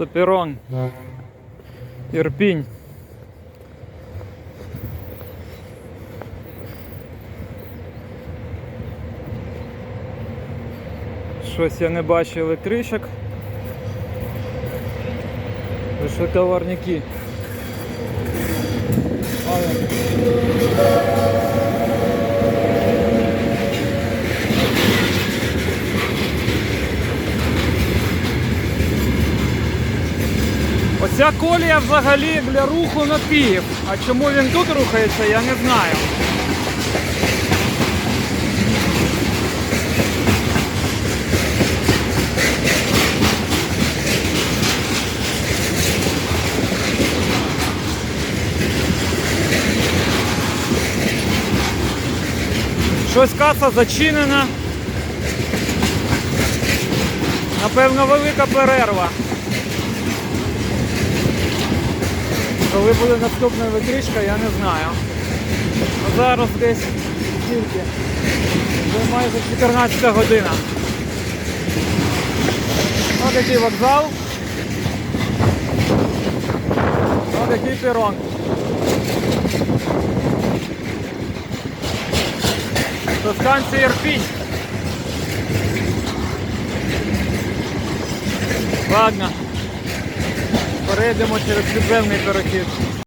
Це перон. Ірпінь. Щось я не бачу електричок. Лише товарники. Але... Оця колія взагалі для руху на Київ. А чому він тут рухається, я не знаю. Щось каса зачинена. Напевно, велика перерва. Коли буде наступна електричка, я не знаю. А зараз десь тільки. Вже майже 14 година. Ось такий вокзал. Ось такий перон. До станції Ірпінь. Ладно. Перейдемо через підземний перехід.